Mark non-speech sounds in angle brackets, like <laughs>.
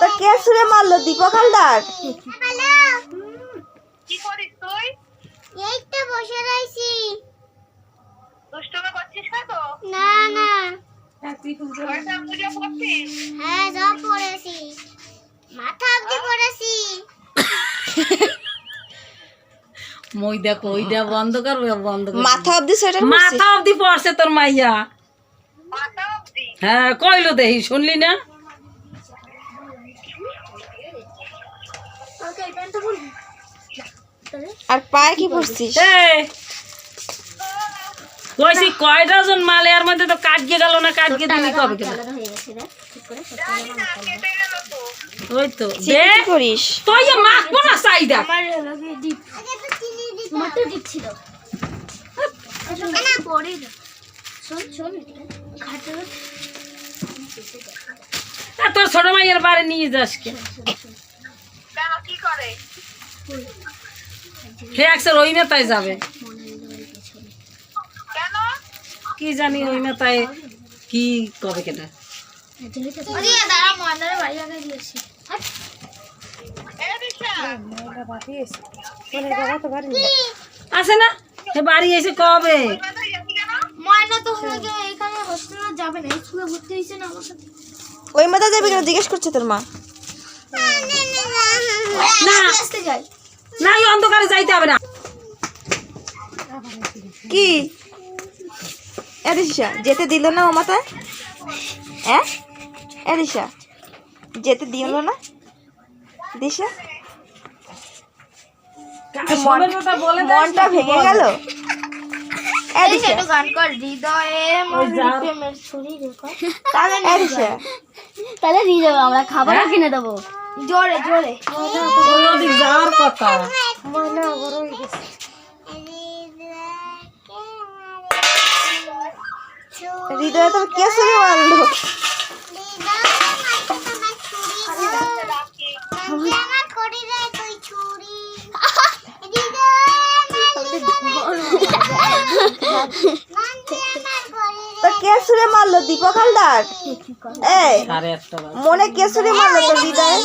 তো কে ছুঁড়ে মারলো? দীপক হালদার? কি করিস তুই? এই তো বসে রয়েছি। দুষ্টুমি করছিস না তো? না হ্যাঁ সব পড়েছি। মাথা অব্দি পড়েছি। মই দেখো ওইটা বন্ধ কর বন্ধ মাথা অব্দি সোয়েটার মাথা অবধি পড়ছে তোর মাইয়া। মাথা অব্দি হ্যাঁ কইলো দেহি শুনলি না? আর পায়ে কি পড়ছিস কইছি কয়টা জন মালে এর মধ্যে তো কাটকে গেল না কাটকে দিলি কবে হয়ে গেল ওই তো দে। করিস? তুই যে মাখবো না চাইদা আমার ডিপ। তো ডিপ ছিল। তোর ছোট মাইয়ের বাড়ি নিয়ে যাস কেন কি করে? ফ্লেক্সের ওই মেতায় যাবে। কেন? কি জানি ওই মেতায় কি কবে কেটা আছে না? সে বাড়ি এসে কবে? তো এখানে হোস্টেলে যাবে না স্কুলে ভর্তি হয়েছে না আমার সাথে ওই মাথা যাবি কেন? জিজ্ঞেস করছে তোর মা। না আসতে যাই। না এই অন্ধকারে যাইতে হবে না। কি? এদিশা যেতে দিল না ও মাথায়? হ্যাঁ? এদিশা যেতে দিল না? দিশা? মনটা ভেঙে গেল? একটু গান কর হৃদয়ে প্রেমের ছুরি রেখো <laughs> তাহলে নিয়ে যাব আমরা খাবার হ্যাঁ? কিনে দেবো। জোরে জোরে। যাওয়ার কথা। হৃদয়ে তোর কে মারলো? তো কে ছুঁড়ে মারলো দীপক হালদার? এই। মনে কে ছুঁড়ে মারলো তোর হৃদয়